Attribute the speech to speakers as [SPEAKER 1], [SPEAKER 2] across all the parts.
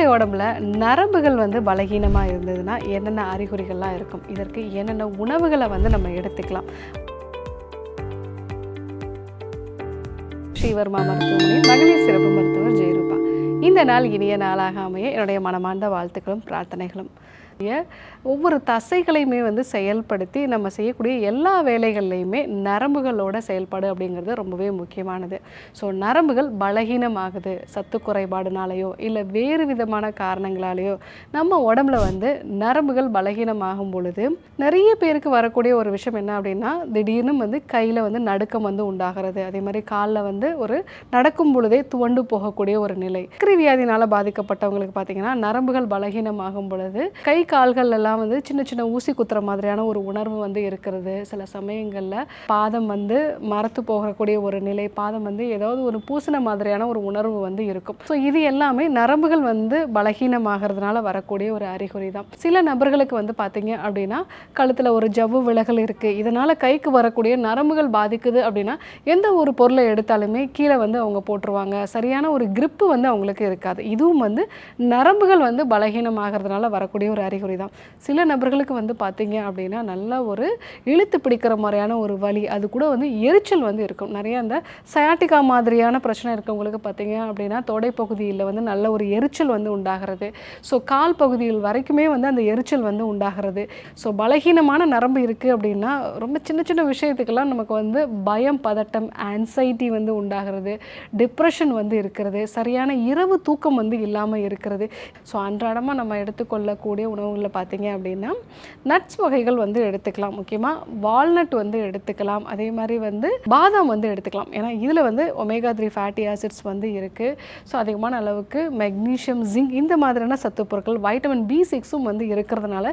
[SPEAKER 1] நம்மளுடைய உடம்புல நரம்புகள் வந்து பலகீனமாக இருந்ததுன்னா என்னென்ன அறிகுறிகள்லாம் இருக்கும்? இதற்கு என்னென்ன உணவுகளை வந்து நம்ம எடுத்துக்கலாம்? ஸ்ரீவர்மா மருத்துவமனை மகளிர் சிறப்பு மருத்துவர் ஜெயரூபா. இந்த நாள் இனிய நாளாக அமைய என்னுடைய மனமார்ந்த வாழ்த்துக்களும் பிரார்த்தனைகளும். ஒவ்வொரு தசைகளையுமே வந்து செயல்படுத்தி நம்ம செய்யக்கூடிய எல்லா வேலைகள்லையுமே நரம்புகளோட செயல்பாடு அப்படிங்கிறது ரொம்பவே முக்கியமானது. ஸோ நரம்புகள் பலகீனமாகுது. சத்து குறைபாடுனாலேயோ இல்லை வேறு விதமான காரணங்களாலேயோ நம்ம உடம்புல வந்து நரம்புகள் பலகீனமாகும் பொழுது நிறைய பேருக்கு வரக்கூடிய ஒரு விஷயம் என்ன அப்படின்னா திடீர்னு வந்து கையில் வந்து நடுக்கம் வந்து உண்டாகிறது. அதே மாதிரி காலில் வந்து ஒரு நடக்கும் பொழுதே துவண்டு போகக்கூடிய ஒரு நிலை. சக்கரை வியாதினால் பாதிக்கப்பட்டவங்களுக்கு பார்த்தீங்கன்னா நரம்புகள் பலகீனமாகும் பொழுது கை கால்கள் எல்லாம் வந்து சின்ன சின்ன ஊசி குத்துற மாதிரியான ஒரு உணர்வு வந்து இருக்கிறது. சில சமயங்களில் பாதம் வந்து மரத்து போகக்கூடிய ஒரு நிலை பாதம் வந்து ஏதாவது ஒரு பூசின மாதிரியான ஒரு உணர்வு வந்து இருக்கும். ஸோ இது எல்லாமே நரம்புகள் வந்து பலகீனமாகிறதுனால வரக்கூடிய ஒரு அறிகுறி தான். சில நபர்களுக்கு வந்து பார்த்தீங்க அப்படின்னா கழுத்தில் ஒரு ஜவ்வு விலகல் இருக்குது இதனால் கைக்கு வரக்கூடிய நரம்புகள் பாதிக்குது அப்படின்னா எந்த ஒரு பொருளை எடுத்தாலுமே கீழே வந்து அவங்க போட்டுருவாங்க. சரியான ஒரு கிரிப்பு வந்து அவங்களுக்கு இருக்காது. இதுவும் வந்து நரம்புகள் வந்து பலகீனமாகிறதுனால வரக்கூடிய ஒரு அறிகுறி தான். சில நபர்களுக்கு வந்து பார்த்தீங்க அப்படின்னா நல்ல ஒரு இழுத்து பிடிக்கிற மாதிரியான ஒரு வலி அது கூட வந்து எரிச்சல் வந்து இருக்கும். நிறைய அந்த சயாட்டிகா மாதிரியான பிரச்சனை இருக்கவங்களுக்கு பார்த்தீங்க அப்படின்னா தொடை பகுதியில் வந்து நல்ல ஒரு எரிச்சல் வந்து உண்டாகிறது. ஸோ கால் பகுதியில் வரைக்குமே வந்து அந்த எரிச்சல் வந்து உண்டாகிறது. ஸோ பலகீனமான நரம்பு இருக்குது அப்படின்னா ரொம்ப சின்ன சின்ன விஷயத்துக்கெல்லாம் நமக்கு வந்து பயம் பதட்டம் ஆன்சைட்டி வந்து உண்டாகிறது. டிப்ரெஷன் வந்து இருக்கிறது. சரியான இரவு தூக்கம் வந்து இல்லாமல் இருக்கிறது. ஸோ அன்றாடமாக நம்ம எடுத்துக்கொள்ளக்கூடிய உணவுகளில் பார்த்தீங்க அப்படின்னா நட்ஸ் வகைகள் வந்து எடுத்துக்கலாம் முக்கியமாக வால்நட் வந்து எடுத்துக்கலாம் அதே மாதிரி வந்து பாதாம் வந்து எடுத்துக்கலாம். ஏன்னா இதில் வந்து ஒமேகா த்ரீ ஃபேட்டி ஆசிட்ஸ் வந்து இருக்குது ஸோ அதிகமான அளவுக்கு மெக்னீஷியம் ஜிங்க் இந்த மாதிரியான சத்து பொருட்கள் வைட்டமின் பி சிக்ஸும் வந்து இருக்கிறதுனால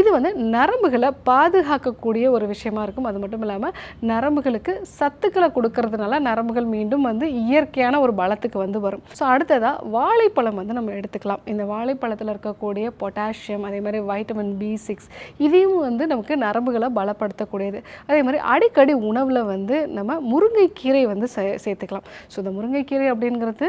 [SPEAKER 1] இது வந்து நரம்புகளை பாதுகாக்கக்கூடிய ஒரு விஷயமா இருக்கும். அது மட்டும் இல்லாமல் நரம்புகளுக்கு சத்துக்களை கொடுக்கறதுனால நரம்புகள் மீண்டும் வந்து இயற்கையான ஒரு பலத்துக்கு வந்து வரும். ஸோ அடுத்ததாக வாழைப்பழம் வந்து நம்ம எடுத்துக்கலாம். இந்த வாழைப்பழத்தில் இருக்கக்கூடிய பொட்டாசியம் அதே மாதிரி வைட்டமின் பி சிக்ஸ் இதையும் வந்து நமக்கு நரம்புகளை பலப்படுத்தக்கூடியது. அதே மாதிரி அடிக்கடி உணவில் வந்து நம்ம முருங்கைக்கீரை வந்து சே சேர்த்துக்கலாம். ஸோ இந்த முருங்கைக்கீரை அப்படிங்கிறது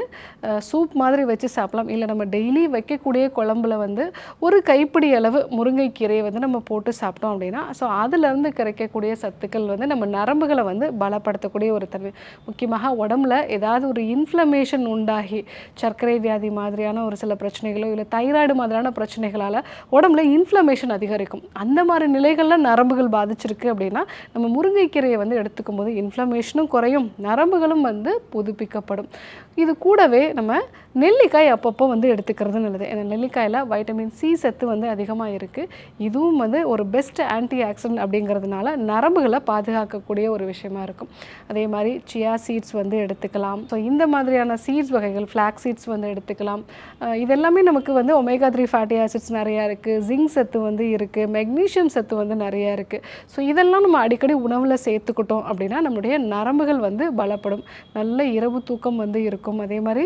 [SPEAKER 1] சூப் மாதிரி வச்சு சாப்பிடலாம். இல்லை நம்ம டெய்லி வைக்கக்கூடிய குழம்புல வந்து ஒரு கைப்பிடி அளவு முருங்கைக்கீரையை வந்து நம்ம போட்டு சாப்பிட்டோம் அப்படின்னா ஸோ அதுலேருந்து கிடைக்கக்கூடிய சத்துக்கள் வந்து நம்ம நரம்புகளை வந்து பலப்படுத்தக்கூடிய ஒரு தன்மை. முக்கியமாக உடம்புல ஏதாவது ஒரு இன்ஃப்ளமேஷன் உண்டாகி சர்க்கரை வியாதி மாதிரியான ஒரு சில பிரச்சனைகளோ இல்லை தைராய்டு மாதிரியான பிரச்சனைகளால் உடம்புல இன்ஃப்ளமேஷன் அதிகரிக்கும். அந்த மாதிரி நிலைகளில் நரம்புகள் பாதிச்சிருக்கு அப்படின்னா நம்ம முருங்கைக்கீரையை வந்து எடுத்துக்கும் போது இன்ஃப்ளமேஷனும் குறையும். நரம்புகளும் வந்து புதுப்பிக்கப்படும். இது கூடவே நம்ம நெல்லிக்காய் அப்பப்போ வந்து எடுத்துக்கிறது நல்லது. ஏன்னா நெல்லிக்காயில் வைட்டமின் சி சத்து வந்து அதிகமாக இருக்குது இதுவும் வந்து ஒரு பெஸ்ட் ஆன்டி ஆக்சிடென்ட் அப்படிங்கிறதுனால நரம்புகளை பாதுகாக்கக்கூடிய ஒரு விஷயமா இருக்கும். அதே மாதிரி சியா சீட்ஸ் வந்து எடுத்துக்கலாம். ஸோ இந்த மாதிரியான சீட்ஸ் வகைகள் ஃப்ளாக் சீட்ஸ் வந்து எடுத்துக்கலாம். இதெல்லாமே நமக்கு வந்து ஒமேகா த்ரீ ஃபேட்டி ஆசிட்ஸ் நிறையா இருக்குது ஜிங்க் சத்து வந்து இருக்குது மெக்னீஷியம் சத்து வந்து நிறையா இருக்குது ஸோ இதெல்லாம் நம்ம அடிக்கடி உணவில் சேர்த்துக்கிட்டோம் அப்படின்னா நம்மளுடைய நரம்புகள் வந்து பலப்படும். நல்ல இரவு தூக்கம் வந்து இருக்கும். அதே மாதிரி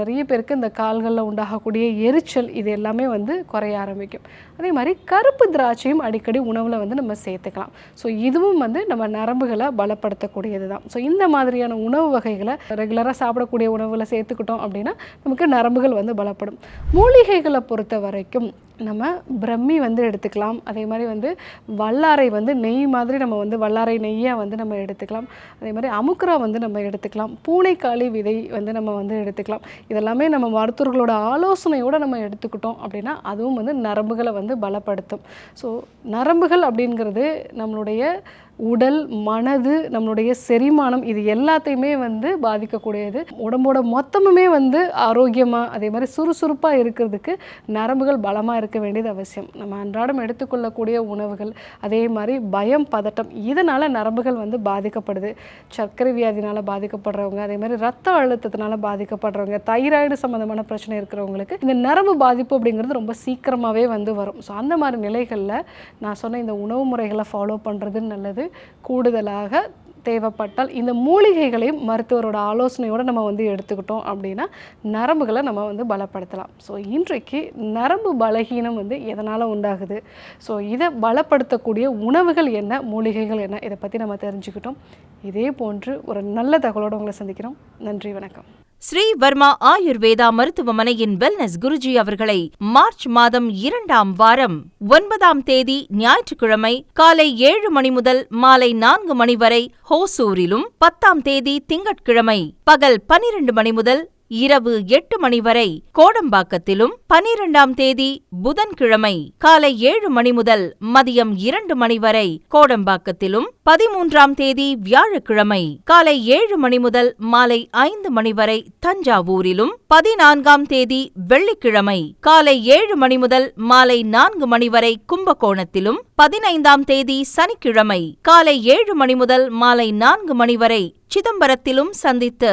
[SPEAKER 1] நிறைய பேருக்கு இந்த கால்களில் உண்டாகக்கூடிய எரிச்சல் இது எல்லாமே வந்து குறைய ஆரம்பிக்கும். அதே மாதிரி கருப்பு திராட்சையும் அடிக்கடி உணவில் வந்து நம்ம சேர்த்துக்கலாம். ஸோ இதுவும் வந்து நம்ம நரம்புகளை பலப்படுத்தக்கூடியது தான். ஸோ இந்த மாதிரியான உணவு வகைகளை ரெகுலராக சாப்பிடக்கூடிய உணவுகளை சேர்த்துக்கிட்டோம் அப்படின்னா நமக்கு நரம்புகள் வந்து பலப்படும். மூலிகைகளை பொறுத்த வரைக்கும் நம்ம பிரம்மி வந்து எடுத்துக்கலாம். அதே மாதிரி வந்து வல்லாரை வந்து நெய் மாதிரி நம்ம வந்து வல்லாரை நெய்யாக வந்து நம்ம எடுத்துக்கலாம். அதே மாதிரி அமுக்குரா வந்து நம்ம எடுத்துக்கலாம். பூனைக்காளி விதை வந்து நம்ம வந்து எடுத்துக்கலாம். இதெல்லாமே நம்ம மருத்துவர்களோட ஆலோசனையோடு நம்ம எடுத்துக்கிட்டோம் அப்படின்னா அதுவும் வந்து நரம்புகளை வந்து பலப்படுத்தும். ஸோ நரம்புகள் அப்படிங்கிறது நம்மளுடைய உடல் மனது நம்மளுடைய செரிமானம் இது எல்லாத்தையுமே வந்து பாதிக்கக்கூடியது. உடம்போட மொத்தமுமே வந்து ஆரோக்கியமாக அதே மாதிரி சுறுசுறுப்பாக இருக்கிறதுக்கு நரம்புகள் பலமாக இருக்க வேண்டியது அவசியம். நம்ம அன்றாடம் எடுத்துக்கொள்ளக்கூடிய உணவுகள் அதே மாதிரி பயம் பதட்டம் இதனால் நரம்புகள் வந்து பாதிக்கப்படுது. சர்க்கரை வியாதினால் பாதிக்கப்படுறவங்க அதே மாதிரி ரத்த அழுத்தத்தினால பாதிக்கப்படுறவங்க தைராய்டு சம்மந்தமான பிரச்சனை இருக்கிறவங்களுக்கு இந்த நரம்பு பாதிப்பு அப்படிங்கிறது ரொம்ப சீக்கிரமாகவே வந்து வரும். ஸோ அந்த மாதிரி நிலைகளில் நான் சொன்ன இந்த உணவு முறைகளை ஃபாலோ பண்ணுறது நல்லது. கூடுதலாக தேவைப்பட்டால் இந்த மூலிகைகளையும் மருத்துவரோட ஆலோசனையோடு நம்ம வந்து எடுத்துக்கிட்டோம் அப்படின்னா நரம்புகளை நம்ம வந்து பலப்படுத்தலாம். ஸோ இன்றைக்கு நரம்பு பலகீனம் வந்து எதனால் உண்டாகுது? ஸோ இதை பலப்படுத்தக்கூடிய உணவுகள் என்ன? மூலிகைகள் என்ன? இதை பற்றி நம்ம தெரிஞ்சுக்கிட்டோம். இதே போன்று ஒரு நல்ல தகவலோடு உங்களை சந்திக்கிறோம். நன்றி வணக்கம்.
[SPEAKER 2] ஸ்ரீ வர்மா ஆயுர்வேதா மருத்துவமனையின் வெல்னஸ் குருஜி அவர்களை மார்ச் மாதம் இரண்டாம் வாரம் ஒன்பதாம் தேதி ஞாயிற்றுக்கிழமை காலை ஏழு மணி முதல் மாலை நான்கு மணி வரை ஹோசூரிலும் பத்தாம் தேதி திங்கட்கிழமை பகல் பனிரெண்டு மணி முதல் இரவு எட்டு மணி வரை கோடம்பாக்கத்திலும் பனிரெண்டாம் தேதி புதன்கிழமை காலை ஏழு மணி முதல் மதியம் இரண்டு மணி வரை கோடம்பாக்கத்திலும் பதிமூன்றாம் தேதி வியாழக்கிழமை காலை ஏழு மணி முதல் மாலை ஐந்து மணி வரை தஞ்சாவூரிலும் பதினான்காம் தேதி வெள்ளிக்கிழமை காலை ஏழு மணி முதல் மாலை நான்கு மணி வரை கும்பகோணத்திலும் பதினைந்தாம் தேதி சனிக்கிழமை காலை ஏழு மணி முதல் மாலை நான்கு மணி வரை சிதம்பரத்திலும் சந்தித்து